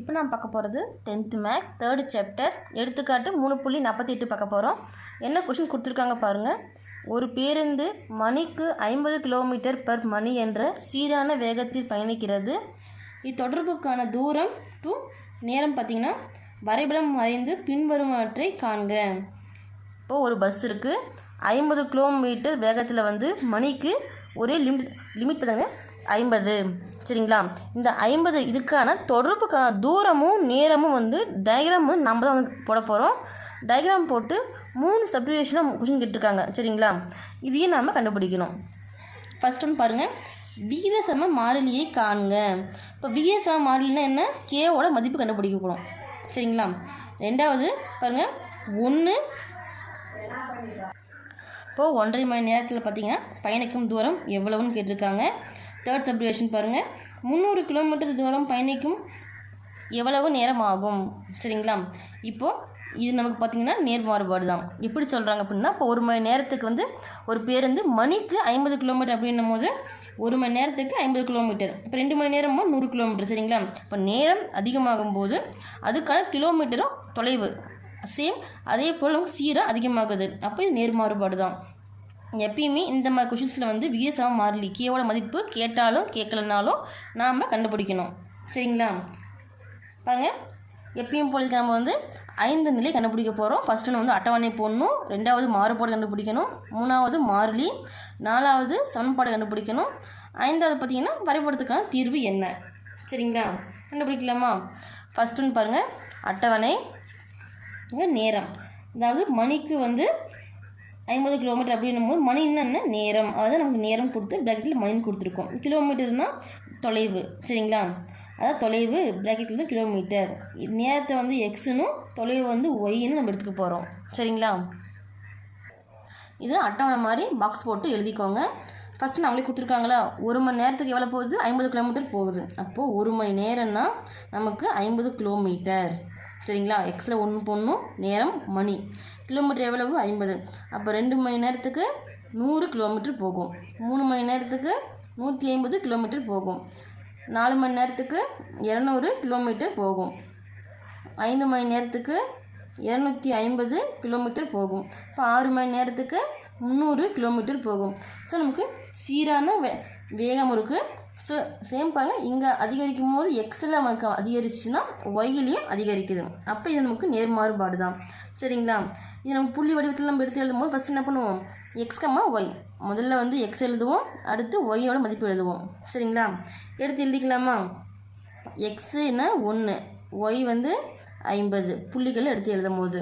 இப்போ நான் பார்க்க போகிறது டென்த்து மேக்ஸ் தேர்டு சாப்டர் எடுத்துக்காட்டு மூணு புள்ளி நாற்பத்தி எட்டு பார்க்க போகிறோம். என்ன கொஷின் கொடுத்துருக்காங்க பாருங்கள் ஒரு பேருந்து மணிக்கு ஐம்பது கிலோமீட்டர் பர் மணி என்ற சீரான வேகத்தில் பயணிக்கிறது. இத்தொடர்புக்கான தூரம் டு நேரம் பார்த்திங்கன்னா வரைபடம் வரைந்து பின்வருமாற்றை காண்க. இப்போது ஒரு பஸ் இருக்குது ஐம்பது கிலோமீட்டர் வேகத்தில் வந்து மணிக்கு ஒரே லிமிட் லிமிட் பார்த்தாங்க. ஐம்பது. சரிங்களா? இந்த ஐம்பது இதுக்கான தொடர்புக்கான தூரமும் நேரமும் வந்து டயக்ராமும் நம்ம தான் வந்து போட போகிறோம் டயக்ராம் போட்டு மூணு சப்டிவிஷனாக கொஷின் கேட்டிருக்காங்க. சரிங்களா? இதையும் நாம் கண்டுபிடிக்கணும். ஃபஸ்ட் ஒன்று பாருங்கள் விகித சம மாறிலியை காணுங்க இப்போ விகித சம மாறிலினா என்ன கேவோட மதிப்பு கண்டுபிடிக்க போகிறோம் சரிங்களா? ரெண்டாவது பாருங்கள் ஒன்று இப்போது ஒன்றரை மணி நேரத்தில் பார்த்தீங்கன்னா பயணிக்கும் தூரம் எவ்வளவுன்னு கேட்டிருக்காங்க. தேர்ட் சப்டிவேஷன் பாருங்கள் முந்நூறு கிலோமீட்டர் தூரம் பயணிக்கும் எவ்வளவு நேரம் ஆகும் சரிங்களா? இப்போது இது நமக்கு பார்த்திங்கன்னா நேர் மாறுபாடு தான். எப்படி சொல்கிறாங்க அப்படின்னா இப்போ ஒரு மணி நேரத்துக்கு வந்து ஒரு பேருந்து மணிக்கு ஐம்பது கிலோமீட்டர் அப்படின்னும் போது ஒரு மணி நேரத்துக்கு ஐம்பது கிலோமீட்டர் இப்போ ரெண்டு மணி நேரமும் நூறு கிலோமீட்டர் சரிங்களா? இப்போ நேரம் அதிகமாகும் போது அதுக்கான கிலோமீட்டரும் தொலைவு. சேம் அதே போல் சீராக அதிகமாகுது. அப்போ இது நேர் மாறுபாடு தான். எப்பயுமே இந்த மாதிரி கொஷின்ஸில் வந்து விஎஸ்ஆம் மாறிலி. கேவோட மதிப்பு கேட்டாலும் கேட்கலனாலும் நாம் கண்டுபிடிக்கணும். சரிங்களா? பாருங்க. எப்பயும் பொழுது நம்ம வந்து ஐந்து நிலை கண்டுபிடிக்க போகிறோம் ஃபஸ்ட்டு ஒன்று வந்து அட்டவணை போடணும். ரெண்டாவது மாறுபாடு கண்டுபிடிக்கணும். மூணாவது மாறிலி. நாலாவது சமன்பாடு கண்டுபிடிக்கணும். ஐந்தாவது பார்த்தீங்கன்னா வரைபடத்துக்கான தீர்வு என்ன? சரிங்களா? கண்டுபிடிக்கலாமா? ஃபஸ்ட் ஒன்று பாருங்கள் அட்டவணை. நேரம். அதாவது மணிக்கு வந்து ஐம்பது கிலோமீட்டர் அப்படின்னும் போது மணி என்னென்ன? நேரம். அதாவது நமக்கு நேரம் கொடுத்து ப்ராக்கெட்டில் மணின்னு கொடுத்துருக்கோம். கிலோமீட்டர்னால் தொலைவு. சரிங்களா? அதாவது தொலைவு ப்ராக்கெட்டில் வந்து கிலோமீட்டர். நேரத்தை வந்து எக்ஸுனும் தொலைவு வந்து ஒய்ன்னு நம்ம எடுத்துக்க போகிறோம் சரிங்களா? இது அட்டவணை மாதிரி பாக்ஸ் போட்டு எழுதிக்கோங்க. ஃபஸ்ட்டு நம்மளே கொடுத்துருக்காங்களா? ஒரு மணி நேரத்துக்கு எவ்வளோ போகுது? ஐம்பது கிலோமீட்டர் போகுது. அப்போது ஒரு மணி நேரம்னா நமக்கு ஐம்பது கிலோமீட்டர். சரிங்களா? எக்ஸில் ஒன்று போடணும். நேரம் மணி. கிலோமீட்டர் எவ்வளவு? ஐம்பது. அப்போ ரெண்டு மணி நேரத்துக்கு நூறு கிலோமீட்டர் போகும். மூணு மணி நேரத்துக்கு நூற்றி ஐம்பது கிலோமீட்டர் போகும். நாலு மணி நேரத்துக்கு இரநூறு கிலோமீட்டர் போகும். ஐந்து மணி நேரத்துக்கு இரநூத்தி ஐம்பது கிலோமீட்டர் போகும். இப்போ ஆறு மணி நேரத்துக்கு முந்நூறு கிலோமீட்டர் போகும். ஸோ நமக்கு சீரான வே வேகம் இருக்குது ஸோ சேம் பாருங்கள் இங்கே அதிகரிக்கும் போது எக்ஸில் நமக்கு அதிகரிச்சுன்னா ஒய்யிலையும் அதிகரிக்குது. அப்போ இது நமக்கு நேர்மாறுபாடு தான். சரிங்களா? இது நம்ம புள்ளி வடிவத்தில் நம்ம எடுத்து எழுதும் போது ஃபஸ்ட்டு என்ன பண்ணுவோம்? எக்ஸ்கம்மா ஒய் முதல்ல வந்து எக்ஸ் எழுதுவோம். அடுத்து ஒய்யோட மதிப்பு எழுதுவோம். சரிங்களா? எடுத்து எழுதிக்கலாமா? எக்ஸுன்னா ஒன்று ஒய் வந்து ஐம்பது. புள்ளிகள் எடுத்து எழுதும் போது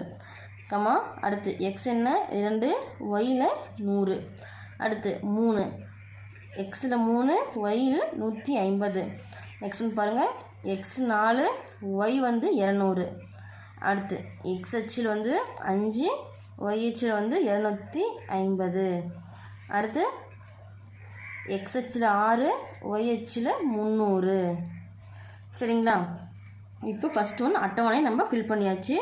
கம்மா அடுத்து எக்ஸ் என்ன இரண்டு ஒய்யில் நூறு. அடுத்து மூணு. எக்ஸில் மூணு ஒயில் நூற்றி ஐம்பது. நெக்ஸ்ட் ஒன்று பாருங்கள் எக்ஸ் நாலு ஒய் வந்து இரநூறு. அடுத்து எக்ஸ் அச்சில் வந்து அஞ்சு ஒய் அச்சில் வந்து இரநூத்தி ஐம்பது. அடுத்து எக்ஸ் அச்சில் ஆறு ஒய் அச்சில் முந்நூறு சரிங்களா? இப்போ ஃபஸ்ட் ஒன் அட்டவணை நம்ம ஃபில் பண்ணியாச்சு.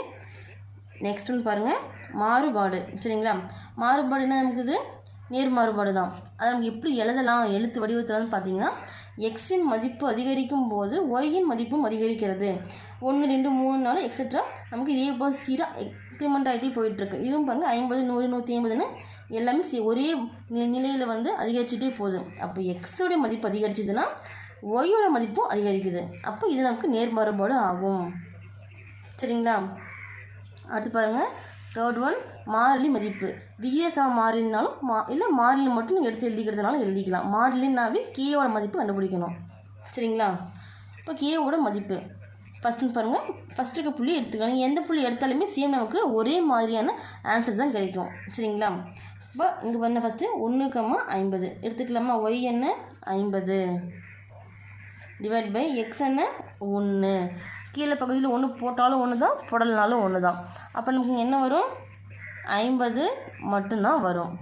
நெக்ஸ்ட் ஒன்று பாருங்கள் மாறுபாடு. சரிங்களா? மாறுபாடு என்ன நமக்கு இது? நேர் மாறுபாடு தான். அதை நமக்கு எப்படி எழுதலாம் எழுத்து வடிவத்தில்னு பார்த்தீங்கன்னா எக்ஸின் மதிப்பு அதிகரிக்கும் போது ஒய்யின் மதிப்பும் அதிகரிக்கிறது. ஒன்று ரெண்டு மூணு நாலு எக்ஸெட்ரா நமக்கு இதே போல் சீராக இன்க்ரிமெண்ட் ஆகிட்டே போயிட்டுருக்கு. இதுவும் பாருங்கள் ஐம்பது நூறு நூற்றி ஐம்பதுன்னு எல்லாமே சி ஒரே நிலையில் வந்து அதிகரிச்சுட்டே போகுது. அப்போ எக்ஸோடைய மதிப்பு அதிகரிச்சதுன்னா ஒய்யோட மதிப்பும் அதிகரிக்குது. அப்போ இது நமக்கு நேர் மாறுபாடு ஆகும். சரிங்களா? அடுத்து பாருங்கள் தேர்ட் ஒன் மாறிலி மதிப்பு. விகிதசம மாறினாலும் மா இல்லை மாறிலி மட்டும் நீங்கள் எடுத்து எழுதிக்கிறதுனாலும் எழுதிக்கலாம். மாறிலினாவே கேவோட மதிப்பு கண்டுபிடிக்கணும். சரிங்களா? இப்போ கேவோட மதிப்பு. ஃபஸ்ட்டு பாருங்கள் ஃபஸ்ட்டு இருக்க புள்ளி எடுத்துக்கலாம். நீங்கள் எந்த புள்ளி எடுத்தாலுமே சேம் நமக்கு ஒரே மாதிரியான ஆன்சர் தான் கிடைக்கும். சரிங்களா? இப்போ இங்கே பண்ண ஃபஸ்ட்டு ஒன்று கம்மா ஐம்பது. எடுத்துக்கலாமா? ஒய் என்ன? ஐம்பது. டிவைட் பை எக்ஸ் என்ன? ஒன்று கீழே பகுதியில் ஒன்று போட்டாலும் ஒன்று தான் போடலனாலும் ஒன்று தான் அப்போ நமக்கு என்ன வரும்? ஐம்பது மட்டும்தான் வரும்.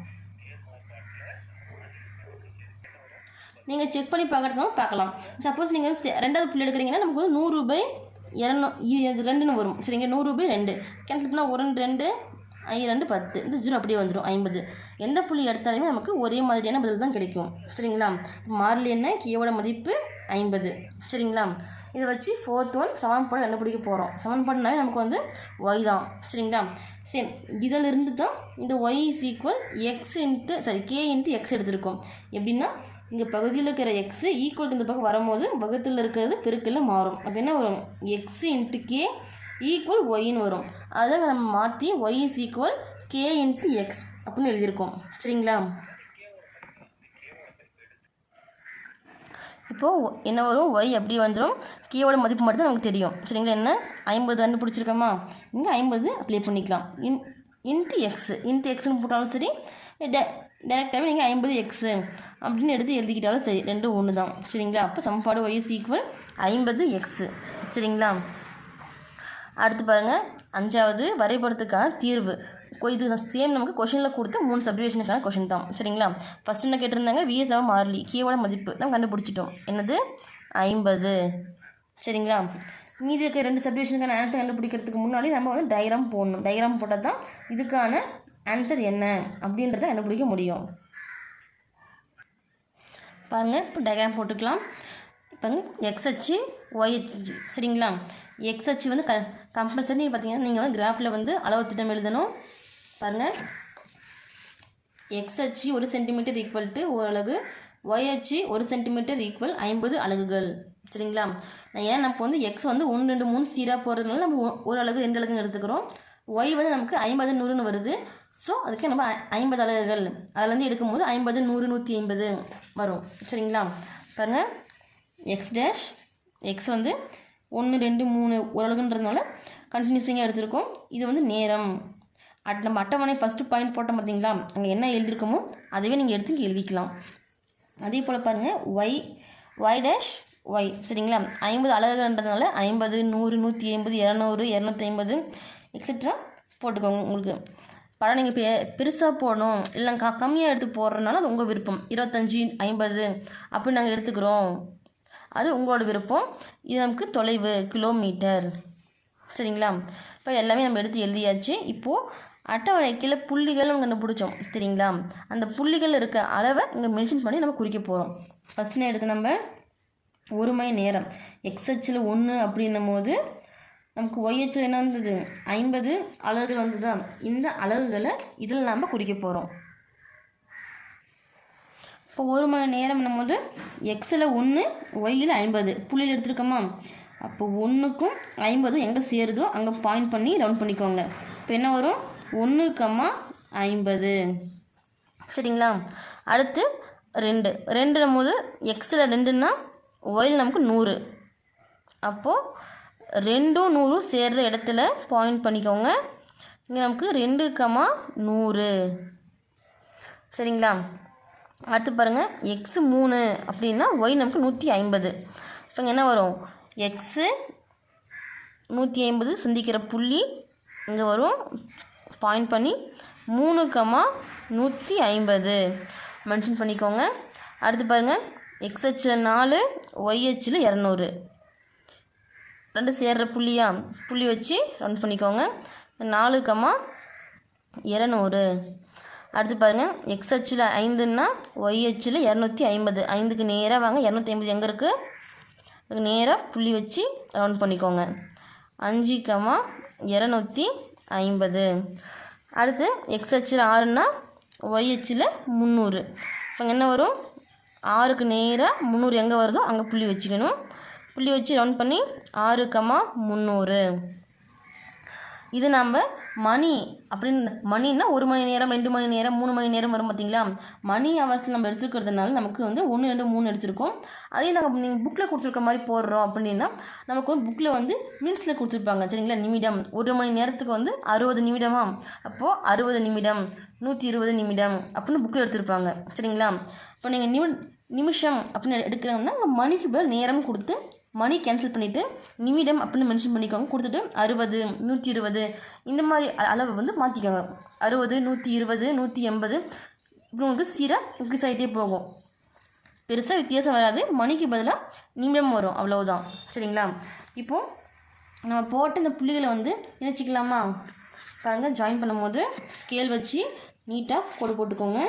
நீங்கள் செக் பண்ணி பார்க்கறதுனாலும் பார்க்கலாம். சப்போஸ் நீங்கள் வந்து ரெண்டாவது புள்ளி எடுக்கிறீங்கன்னா நமக்கு வந்து நூறு ரூபாய் இரநூ இது ரெண்டுன்னு வரும். சரிங்க நூறு ரூபாய் ரெண்டு. கேன்சல் பண்ணால் ஒரு ரெண்டு ஐ ரெண்டு பத்து. இந்த ஜீரோ அப்படியே வந்துடும் ஐம்பது. எந்த புள்ளி எடுத்தாலுமே நமக்கு ஒரே மாதிரியான பதில் தான் கிடைக்கும். சரிங்களா? மாறிலி என்ன கேவோட மதிப்பு ஐம்பது. சரிங்களா? இதை வச்சு ஃபோர்த் ஒன் சமன்பாடு கண்டுபிடிக்க போகிறோம் சமன்பாடுனாலே நமக்கு வந்து ஒய் தான். சரிங்களா? சேம் இதிலிருந்து தான் இந்த Y is equal X into sorry K into X எடுத்திருக்கோம். எப்படின்னா இங்கே பகுதியில் இருக்கிற எக்ஸு ஈக்குவல் இந்த பக்கம் வரும்போது பக்கத்தில் இருக்கிறது பெருக்கில் மாறும். அப்படின்னா வரும்? எக்ஸ் இன்ட்டு கே ஈக்குவல் ஒய்ன்னு வரும். அதை நம்ம மாற்றி Y is equal K into X அப்படின்னு எழுதியிருக்கோம். சரிங்களா? இப்போது என்ன வரும்? ஒய் அப்படி வந்துடும் கீயோட மதிப்பு மட்டும் தான் நமக்கு தெரியும். சரிங்களா என்ன? ஐம்பது கண்டுபிடிச்சிருக்கோமா இங்கே ஐம்பது அப்ளை பண்ணிக்கலாம். இன் இன்ட்டு எக்ஸு இன்ட்டு எக்ஸ்னு போட்டாலும் சரி டே டேரெக்டாகவே நீங்கள் ஐம்பது எக்ஸு அப்படின்னு எடுத்து எழுதிக்கிட்டாலும் சரி ரெண்டும் ஒன்று தான் சரிங்களா? அப்போ சமன்பாடு ஒய் இஸ் ஈக்குவல் ஐம்பது எக்ஸு சரிங்களா? அடுத்து பாருங்கள் அஞ்சாவது வரைபடத்துக்கான தீர்வு. இது சேம் நமக்கு கொஷனில் கொடுத்த மூணு சப்டிவிஷனுக்கான கொஷின் தான். சரிங்களா? ஃபஸ்ட் என்ன கேட்டிருந்தாங்க? விஎஸ்ஆவ மாறிலி. கேவோட மதிப்பு. நம்ம கண்டுபிடிச்சிட்டோம். என்னது? ஐம்பது. சரிங்களா? மீதி இருக்க ரெண்டு சப்டிவிஷனுக்கான ஆன்சர் கண்டுபிடிக்கிறதுக்கு முன்னாடி நம்ம வந்து டயக்ராம் போடணும். டயக்ராம் போட்டால் தான் இதுக்கான ஆன்சர் என்ன அப்படின்றத கண்டுபிடிக்க முடியும். பாருங்கள் இப்போ டயக்ராம் போட்டுக்கலாம். பாருங்க எக்ஸ் அச்சு ஒய் அச்சு. சரிங்களா? எக்ஸ் அச்சு வந்து க கம்பல்சரி பார்த்தீங்கன்னா நீங்கள் வந்து கிராஃபில் வந்து அளவு திட்டம் எழுதணும். பாருங்கள் எக்ஸ் அச்சு ஒரு சென்டிமீட்டர் ஈக்குவல் டு ஒரு அலகு ஒய் அச்சு ஒரு சென்டிமீட்டர் ஈக்குவல் ஐம்பது அலகுகள். சரிங்களா? ஏன்னா ஏன் நம்ம வந்து எக்ஸ் வந்து ஒன்று ரெண்டு மூணு சீராக போகிறதுனால நம்ம ஒ- ஒரு அலகு ரெண்டு அலகுன்னு எடுத்துக்கிறோம். ஒய் வந்து நமக்கு ஐம்பது நூறுன்னு வருது. ஸோ அதுக்கு நம்ம ஐ- ஐம்பது அலகுகள். அதுலேருந்து எடுக்கும்போது ஐம்பது நூறு நூற்றி ஐம்பது வரும். சரிங்களா? பாருங்கள் எக்ஸ் டேஷ் எக்ஸ் வந்து ஒன்று ரெண்டு மூணு ஓரளவுன்றதுனால கண்டினியூஸிங்காக எடுத்திருக்கோம். இது வந்து நேரம். அட் நம்ம அட்டவணை ஃபஸ்ட்டு பாயிண்ட் போட்டோம் பார்த்தீங்களா? அங்கே என்ன எழுதியிருக்கோமோ அதுவே நீங்கள் எடுத்து இங்கே எழுதிக்கலாம். அதே போல் பாருங்கள் ஒய் ஒய் டேஷ் ஒய் சரிங்களா? ஐம்பது அழகுன்றதுனால ஐம்பது நூறு நூற்றி ஐம்பது இரநூறு இரநூத்தி ஐம்பது எக்ஸெட்ரா போட்டுக்கோங்க உங்களுக்கு. படம் நீங்கள் பெ பெருசாக போடணும். இல்லை க கம்மியாக எடுத்து போடுறதுனால அது உங்கள் விருப்பம். இருபத்தஞ்சி ஐம்பது அப்படி நாங்கள் எடுத்துக்கிறோம். அது உங்களோட விருப்பம். இது நமக்கு தொலைவு கிலோமீட்டர் சரிங்களா? இப்போ எல்லாமே நம்ம எடுத்து எழுதியாச்சு. இப்போது அட்டவணை கீழே புள்ளிகள் நம்ம கண்டுபிடிச்சோம். சரிங்களா? அந்த புள்ளிகள் இருக்க அளவை இங்கே மென்ஷன் பண்ணி நம்ம குறிக்க போகிறோம் ஃபஸ்ட் என்ன எடுத்து நம்ம ஒரு மணி நேரம். எக்ஸ்ஹெச்சில் ஒன்று அப்படின்னும் போது நமக்கு ஒய்ஹெச்சில் என்ன வந்தது? ஐம்பது அலகுகள் வந்ததா? இந்த அலகுகளை இதில் நாம் குறிக்க போகிறோம் இப்போ ஒரு மணி நேரம் போது எக்ஸில் ஒன்று ஒய்யில் ஐம்பது. புள்ளியில் எடுத்துருக்கோமா? அப்போ ஒன்றுக்கும் ஐம்பதும் எங்கே சேருதோ அங்கே பாயிண்ட் பண்ணி ரவுண்ட் பண்ணிக்கோங்க. இப்போ என்ன வரும்? ஒன்று கம்மா ஐம்பது. சரிங்களா? அடுத்து ரெண்டு. ரெண்டு போது எக்ஸில் ரெண்டுன்னா ஒயில் நமக்கு நூறு. அப்போது ரெண்டும் நூறும் சேர்கிற இடத்துல பாயிண்ட் பண்ணிக்கோங்க. இங்கே நமக்கு ரெண்டு கமா நூறு. சரிங்களா? அடுத்து பாருங்கள் எக்ஸு மூணு அப்படின்னா ஒய் நமக்கு நூற்றி ஐம்பது. இப்போ என்ன வரும்? எக்ஸு நூற்றி ஐம்பது சந்திக்கிற புள்ளி இங்கே வரும். பாயிண்ட் பண்ணி மூணு கமா நூற்றி ஐம்பது. மென்ஷன் பண்ணிக்கோங்க. அடுத்து பாருங்கள் எக்ஸ் அச்சில் நாலு ஒய் அச்சில் இரநூறு. ரெண்டு சேர்ற புள்ளியா? புள்ளி வச்சு ரன் பண்ணிக்கோங்க. நாலு கமா இரநூறு. அடுத்து பாருங்கள் எக்ஸ் அச்சில் ஐந்துன்னா ஒய் அச்சில் இரநூத்தி ஐம்பது. ஐந்துக்கு நேராக வாங்க. இரநூத்தி ஐம்பது எங்கே இருக்குது அதுக்கு நேராக புள்ளி வச்சு ரவுண்ட் பண்ணிக்கோங்க. அஞ்சு கமா இரநூத்தி ஐம்பது. அடுத்து எக்ஸ் அச்சில் ஆறுனா ஒய் அச்சில் முந்நூறு. இப்போ என்ன வரும்? ஆறுக்கு நேராக முந்நூறு எங்கே வருதோ அங்கே புள்ளி வச்சுக்கணும். புள்ளி வச்சு ரவுண்ட் பண்ணி ஆறு கமா முந்நூறு. இது நம்ம மணி அப்படின்னு மணின்னா ஒரு மணி நேரம் ரெண்டு மணி நேரம் மூணு மணி நேரம் வரும் பார்த்தீங்களா? மணி ஹவர்ஸில் நம்ம எடுத்துருக்கிறதுனால நமக்கு வந்து ஒன்று ரெண்டு மூணு எடுத்திருக்கோம். அதே நாங்கள் நீங்கள் புக்கில் கொடுத்துருக்க மாதிரி போடுறோம் அப்படின்னா நமக்கு வந்து புக்கில் வந்து மினிட்ஸில் கொடுத்துருப்பாங்க. சரிங்களா? நிமிடம். ஒரு மணி நேரத்துக்கு வந்து அறுபது நிமிடமா? அப்போது அறுபது நிமிடம் நூற்றி இருபது நிமிடம் அப்படின்னு புக்கில் எடுத்திருப்பாங்க. சரிங்களா? இப்போ நீங்கள் நிமி நிமிஷம் அப்படின்னு எடுக்கிறோம்னா மணிக்கு பேர் நேரம் கொடுத்து மணி கேன்சல் பண்ணிவிட்டு நிமிடம் அப்படின்னு மென்ஷன் பண்ணிக்கோங்க. கொடுத்துட்டு அறுபது நூற்றி இருபது இந்த மாதிரி அ- அளவை வந்து மாற்றிக்கோங்க அறுபது நூற்றி இருபது நூற்றி எண்பது இப்படி உங்களுக்கு சீராக இன்க்ரீஸ் ஆகிட்டே போகும். பெருசாக வித்தியாசம் வராது. மணிக்கு பதிலாக நிமிடம் வரும். அவ்வளவுதான். சரிங்களா? இப்போது நம்ம போட்டு இந்த புள்ளிகளை வந்து இணைச்சிக்கலாமா? பாருங்கள் ஜாயின் பண்ணும்போது ஸ்கேல் வச்சு நீட்டாக கோடு போட்டுக்கோங்க.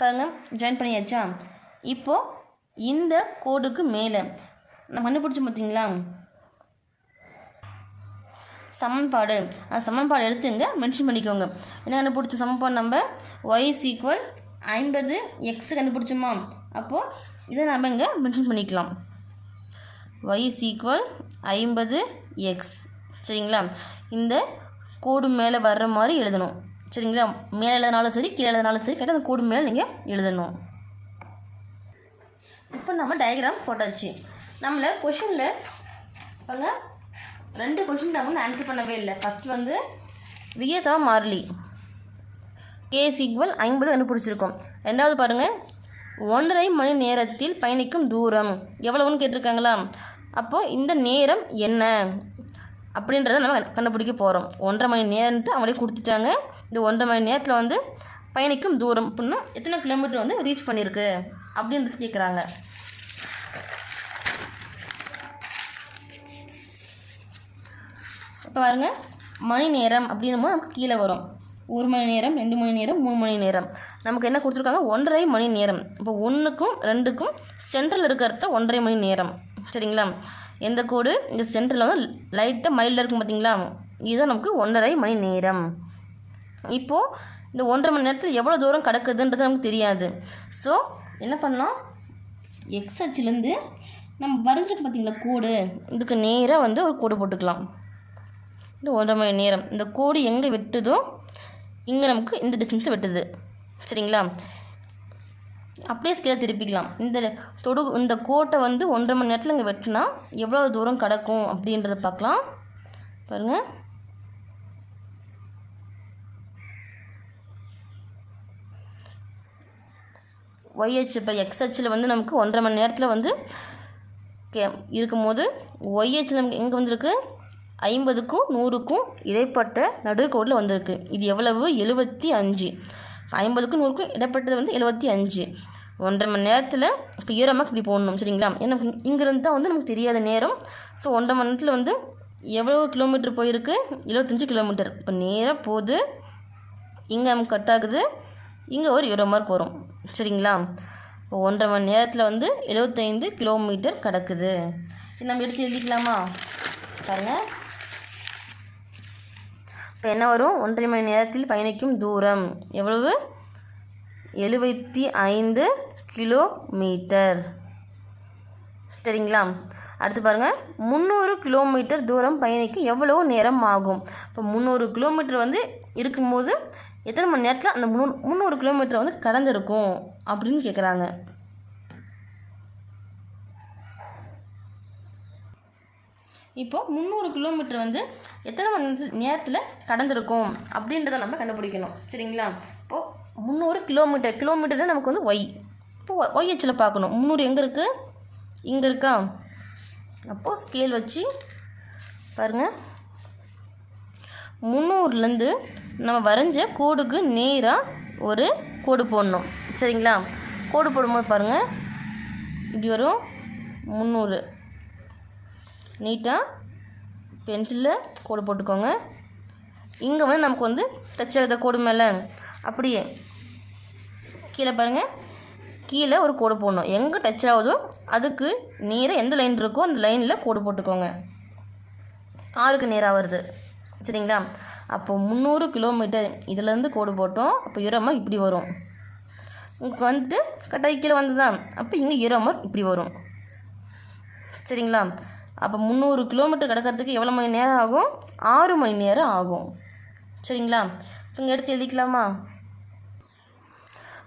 பாருங்கள் ஜாயின் பண்ணியாச்சா? இப்போது இந்த கோடுக்கு மேலே நம்ம கண்டுபிடிச்சோம் பார்த்தீங்களா சமன்பாடு. அந்த சமன்பாடு எடுத்துங்க மென்ஷன் பண்ணிக்கோங்க. என்ன கண்டுபிடிச்ச சமன்பாடு நம்ம ஒய் ஈக்குவல் ஐம்பது எக்ஸ் கண்டுபிடிச்சோமா? அப்போது இதை நம்ம இங்கே மென்ஷன் பண்ணிக்கலாம். ஒய் ஈக்குவல் ஐம்பது எக்ஸ் சரிங்களா? இந்த கோடு மேலே வர்ற மாதிரி எழுதணும். சரிங்களா? மேலே எழுதினாலும் சரி கீழே எழுதினாலும் சரி கேட்டால் அந்த கூடு மேலே நீங்கள் எழுதணும். இப்போ நம்ம டயக்ராம் போட்டாச்சு. நம்மளை கொஷினில் பாருங்க. ரெண்டு கொஷின் நம்ம ஆன்சர் பண்ணவே இல்லை. ஃபஸ்ட் வந்து விஎஸ்ஆ மாறிலி. கேஸ் ஈக்குவல் ஐம்பது கண்டுபிடிச்சிருக்கோம். ரெண்டாவது பாருங்கள் ஒன்றரை மணி நேரத்தில் பயணிக்கும் தூரம். எவ்வளவுன்னு கேட்டிருக்காங்களா? அப்போது இந்த நேரம் என்ன? அப்படின்றத நம்ம கண்டுபிடிக்க போகிறோம் ஒன்றரை மணி நேரம்ட்டு அவங்களே கொடுத்துட்டாங்க. இந்த ஒன்றரை மணி நேரத்தில் வந்து பயணிக்கும் தூரம் அப்படின்னா எத்தனை கிலோமீட்டர் வந்து ரீச் பண்ணியிருக்கு அப்படின்றது கேட்குறாங்க இப்போ பாருங்க மணி நேரம் அப்படின்னும் போது நமக்கு கீழே வரும். ஒரு மணி நேரம் ரெண்டு மணி நேரம் மூணு மணி நேரம். நமக்கு என்ன கொடுத்துருக்காங்க? ஒன்றரை மணி நேரம். இப்போ ஒன்றுக்கும் ரெண்டுக்கும் சென்ட்ரல் இருக்கிறத ஒன்றரை மணி நேரம். சரிங்களா? எந்த கோடு? இந்த சென்டரில் வந்து லைட்டாக மைல்டாக இருக்கும் பார்த்தீங்களா இதுதான் நமக்கு ஒன்றரை மணி நேரம். இப்போது இந்த ஒன்றரை மணி நேரத்தில் எவ்வளோ தூரம் கிடக்குதுன்றது நமக்கு தெரியாது. ஸோ என்ன பண்ணலாம் எக்ஸ் அச்சுலேருந்து நம்ம வரைஞ்சிருக்கு பார்த்தீங்களா கோடு? இதுக்கு நேராக வந்து ஒரு கோடு போட்டுக்கலாம். இந்த ஒன்றரை மணி நேரம். இந்த கோடு எங்கே வெட்டுதோ இங்கே நமக்கு இந்த டிஸ்டன்ஸை வெட்டுது. சரிங்களா? அப்படியே ஸ்கேலை திருப்பிக்கலாம். இந்த தொடு இந்த கோட்டை வந்து ஒன்றரை மணி நேரத்தில் இங்கே வெட்டினா எவ்வளோ தூரம் கிடக்கும் அப்படின்றத பார்க்கலாம். பாருங்கள் ஒய்ஹெச் இப்போ எக்ஸ்ஹெச்சில் வந்து நமக்கு ஒன்றரை மணி நேரத்தில் வந்து கே இருக்கும்போது ஒய்ஹெச்சில் நமக்கு எங்கே வந்திருக்கு? ஐம்பதுக்கும் நூறுக்கும் இடைப்பட்ட நடுக்கோடில் வந்திருக்கு. இது எவ்வளவு? எழுபத்தி அஞ்சு. ஐம்பதுக்கும் நூறுக்கும் இடைப்பட்டது வந்து எழுபத்தி அஞ்சு. ஒன்றரை மணி நேரத்தில் இப்போ ஈரமாக இப்படி போடணும் சரிங்களா? ஏன்னா இங்கேருந்து தான் வந்து நமக்கு தெரியாத நேரம். ஸோ ஒன்றரை மணி நேரத்தில் வந்து எவ்வளோ கிலோமீட்டர் போயிருக்கு? எழுபத்தஞ்சு கிலோமீட்டர். இப்போ நேராக போகுது. இங்கே நமக்கு கட் ஆகுது. இங்கே ஒரு யூரோ மார்க் வரும். சரிங்களா? இப்போ ஒன்றரை மணி நேரத்தில் வந்து எழுபத்தைந்து கிலோமீட்டர் கிடக்குது. நம்ம எடுத்து எழுதிக்கலாமா? பாருங்கள் இப்போ என்ன வரும்? ஒன்றரை மணி நேரத்தில் பயணிக்கும் தூரம். எவ்வளவு? எழுபத்தி ஐந்து கிலோமீட்டர். சரிங்களா? அடுத்து பாருங்கள் முந்நூறு கிலோமீட்டர் தூரம் பயணிக்க எவ்வளோ நேரம் ஆகும்? இப்போ முந்நூறு கிலோமீட்டர் வந்து இருக்கும்போது எத்தனை மணி நேரத்தில் அந்த முந்நூறு முந்நூறு கிலோமீட்டர் வந்து கடந்திருக்கும் அப்படின்னு கேட்குறாங்க இப்போது முந்நூறு கிலோமீட்டர் வந்து எத்தனை மணி நேரத்தில் கடந்திருக்கும் அப்படின்றத நம்ம கண்டுபிடிக்கணும். சரிங்களா? இப்போது முந்நூறு கிலோமீட்டர் கிலோமீட்டர் நமக்கு வந்து ஒய் இப்போ ஒய் அச்சில் பார்க்கணும். முந்நூறு எங்கே இருக்குது இங்கே இருக்கா? அப்போது ஸ்கேல் வச்சு பாருங்கள் முந்நூறுலேருந்து நம்ம வரைஞ்ச கோடுக்கு நேராக ஒரு கோடு போடணும். சரிங்களா? கோடு போடும்போது பாருங்கள் இப்படி வரும். முந்நூறு. நீட்டாக பென்சிலில் கோடு போட்டுக்கோங்க. இங்கே வந்து நமக்கு வந்து டச் ஆகுத கோடு மேலே. அப்படியே கீழே பாருங்கள் கீழே ஒரு கோடு போடணும். எங்கே டச் ஆகுதோ அதுக்கு நேராக எந்த லைன் இருக்கோ அந்த லைனில் கோடு போட்டுக்கோங்க. ஆறுக்கு நேராக வருது. சரிங்களா? அப்போ முந்நூறு கிலோமீட்டர் இதுலேருந்து கோடு போட்டோம். அப்போ ஈரமாக இப்படி வரும். இங்கே வந்துட்டு கட்டாய் கீழே வந்ததா அப்போ இங்கே ஈரமாக இப்படி வரும். சரிங்களா? அப்போ முந்நூறு கிலோமீட்டர் கிடக்கிறதுக்கு எவ்வளோ மணி நேரம் ஆகும்? ஆறு மணி நேரம் ஆகும். சரிங்களா? இப்போ இங்கே எடுத்து எழுதிக்கலாமா?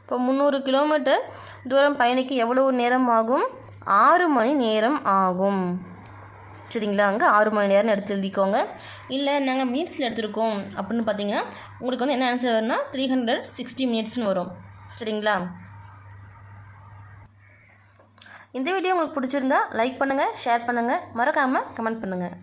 இப்போ முந்நூறு கிலோமீட்டர் தூரம் பயணிக்க எவ்வளவு நேரம் ஆகும்? ஆறு மணி நேரம் ஆகும். சரிங்களா? அங்கே ஆறு மணி நேரம் எடுத்து எழுதிக்கோங்க. இல்லை நாங்கள் மினிட்ஸில் எடுத்திருக்கோம் அப்படின்னு பார்த்தீங்கன்னா உங்களுக்கு வந்து என்ன ஆன்சர் வரும்னா த்ரீ ஹண்ட்ரட் சிக்ஸ்டி மினிட்ஸ்னு வரும். சரிங்களா? இந்த வீடியோ உங்களுக்கு பிடிச்சிருந்தா லைக் பண்ணுங்கள் ஷேர் பண்ணுங்கள் மறக்காமல் கமெண்ட் பண்ணுங்கள்